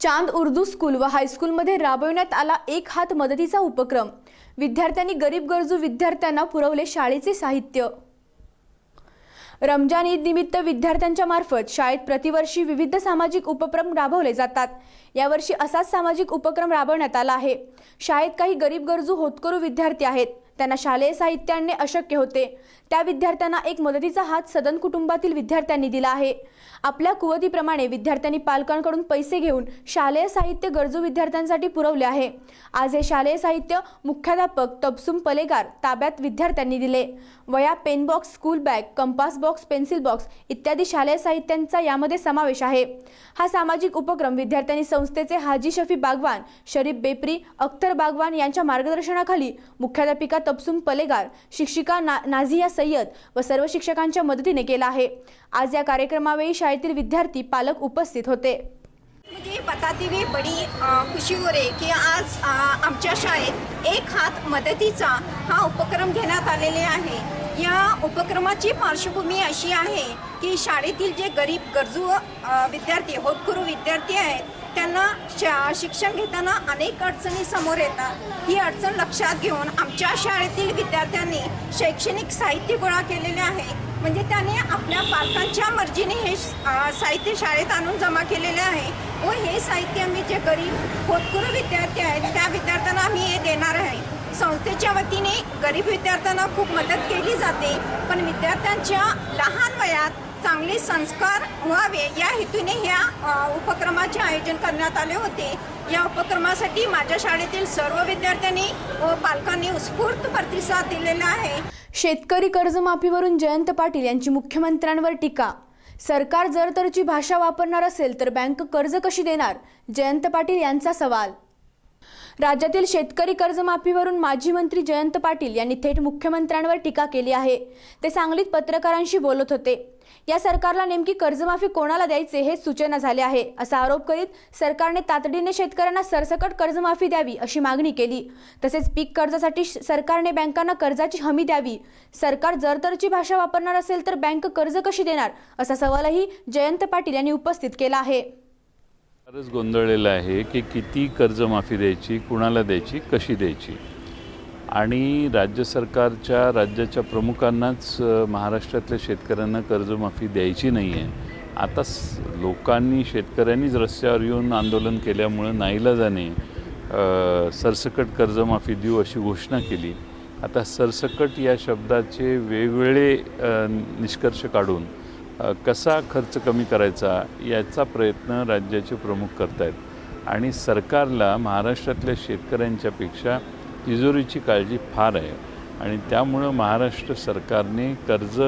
चांद Urdu school व हायस्कूलमध्ये राबविण्यात आला एक हात मदतीचा उपक्रम. विद्यार्थ्यांनी गरीब गरजू विद्यार्थ्यांना पुरवले शाळेचे साहित्य. रमजान ईद निमित्त विद्यार्थ्यांच्या मार्फत शाळेत प्रतिवर्षी विविध सामाजिक उपक्रम राबवले जातात. यावर्षी असाच सामाजिक उपक्रम राबवण्यात आला आहे. शाळेत काही गरीब गरजू होतकरू विद्यार्थी आहेत. त्यांना शालेय साहित्य आणणे अशक्य होते. त्या विद्यार्थ्यांना एक मदतीचा हात सदन कुटुंबातील विद्यार्थ्यांनी दिला आहे. आपल्या कुवतीप्रमाणे विद्यार्थ्यांनी पालकांकडून पैसे घेऊन शालेय साहित्य गरजू विद्यार्थ्यांसाठी पुरवले आहे. आज हे शालेय साहित्य मुख्याध्यापक तबसुम पलेगार ताब्यात विद्यार्थ्यांनी दिले. वया pen box school bag compass box pencil box इत्यादी शालेय साहित्यांचा यामध्ये समावेश आहे. हा सामाजिक उपक्रम विद्यार्थ्यांनी संस्थेचे हाजी शफी बागवान शरीफ बेपरी अख्तर बागवान यांच्या मार्गदर्शनाखाली मुख्याध्यापिका तबसुम पलेगार शिक्षिका ना नाझिया सय्यद व सर्व शिक्षकांच्या मदतीने केला आहे. आज या कार्यक्रमावेळी शाळेतील विद्यार्थी पालक उपस्थित होते. म्हणजे मुझे बताते हुए बड़ी अ, खुशी हो रही की आज आमच्या शाळेत एक हात मदतीचा हा उपक्रम घेण्यात आलेले आहे. या उपक्रमाची पार्श्वभूमी अशी आहे की शाळेतील जे गरीब गरजू विद्यार्थी होतकरू विद्यार्थी आहेत त्यांना शा शिक्षण घेताना अनेक अडचणी समोर येतात. ही अडचण लक्षात घेऊन आमच्या शाळेतील विद्यार्थ्यांनी शैक्षणिक साहित्य गोळा केलेले आहे. म्हणजे त्याने आपल्या पालकांच्या मर्जीने हे साहित्य शाळेत आणून जमा केलेले आहे. व हे साहित्य आम्ही जे गरीब होतकुरू विद्यार्थी आहेत त्या विद्यार्थ्यांना आम्ही हे देणार आहे. संस्थेच्या वतीने गरीब विद्यार्थ्यांना खूप मदत केली जाते. पण विद्यार्थ्यांच्या लहान वयात चांगले संस्कार व्हावे या हेतूने ह्या उपक्रमाचे आयोजन करण्यात आले होते. या उपक्रमासाठी माझ्या शाळेतील सर्व विद्यार्थ्यांनी व पालकांनी उत्स्फूर्त प्रतिसाद दिलेला आहे. शेतकरी कर्जमाफीवरून जयंत पाटील यांची मुख्यमंत्र्यांवर टीका. सरकार जर तरची भाषा वापरणार असेल तर बँक कर्ज कशी देणार? जयंत पाटील यांचा सवाल. राज्यातील शेतकरी कर्जमाफीवरून माजी मंत्री जयंत पाटील यांनी थेट मुख्यमंत्र्यांवर टीका केली आहे. ते सांगलीत पत्रकारांशी बोलत होते. या सरकारला नेमकी कर्जमाफी कोणाला द्यायचे हे सूचना झाले आहे. असा आरोप करीत सरकारने तातडीने शेतकऱ्यांना सरसकट कर्जमाफी द्यावी अशी मागणी केली. तसेच पीक कर्जासाठी श- सरकारने बँकांना कर्जाची हमी द्यावी. सरकार जरतरची भाषा वापरणार असेल तर बँक कर्ज कशी देणार? असा सवालही जयंत पाटील यांनी उपस्थित केला आहे. फारच गोंधळलेलं आहे की किती कर्जमाफी द्यायची कुणाला द्यायची कशी द्यायची? आणि राज्य सरकारच्या राज्याच्या प्रमुखांनाच महाराष्ट्रातल्या शेतकऱ्यांना कर्जमाफी द्यायची नाही आहे आता लोकांनी शेतकऱ्यांनीच रस्त्यावर येऊन आंदोलन केल्यामुळं नाईलाजाने सरसकट कर्जमाफी देऊ अशी घोषणा केली. आता सरसकट या शब्दाचे वेगवेगळे निष्कर्ष काढून कसा खर्च कमी करायचा याचा प्रयत्न राज्याचे प्रमुख करत आहेत आणि सरकारला महाराष्ट्रातल्या शेतकऱ्यांच्यापेक्षा तिजोरीची काळजी फार आहे. आणि त्यामुळं महाराष्ट्र सरकारने कर्ज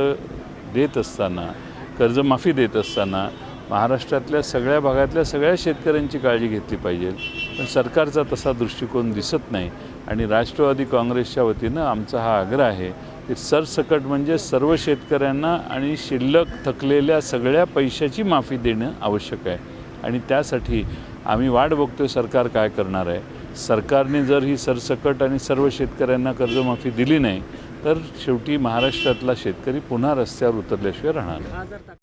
देत असताना कर्जमाफी देत असताना महाराष्ट्रातल्या सगळ्या भागातल्या सगळ्या शेतकऱ्यांची काळजी घेतली पाहिजे. पण सरकारचा तसा दृष्टिकोन दिसत नाही. आणि राष्ट्रवादी काँग्रेसच्या वतीनं आमचा हा आग्रह आहे सरसकट म्हणजे सर्व शेतकऱ्यांना आणि शिल्लक थकलेल्या सगळ्या पैशाची माफी देणं आवश्यक आहे. आणि त्यासाठी आम्ही वाट बघतो सरकार काय करणार आहे. सरकारने जर ही सरसकट आणि सर्व शेतकऱ्यांना कर्जमाफी दिली नाही तर शेवटी महाराष्ट्रातला शेतकरी पुन्हा रस्त्यावर उतरल्याशिवाय राहणार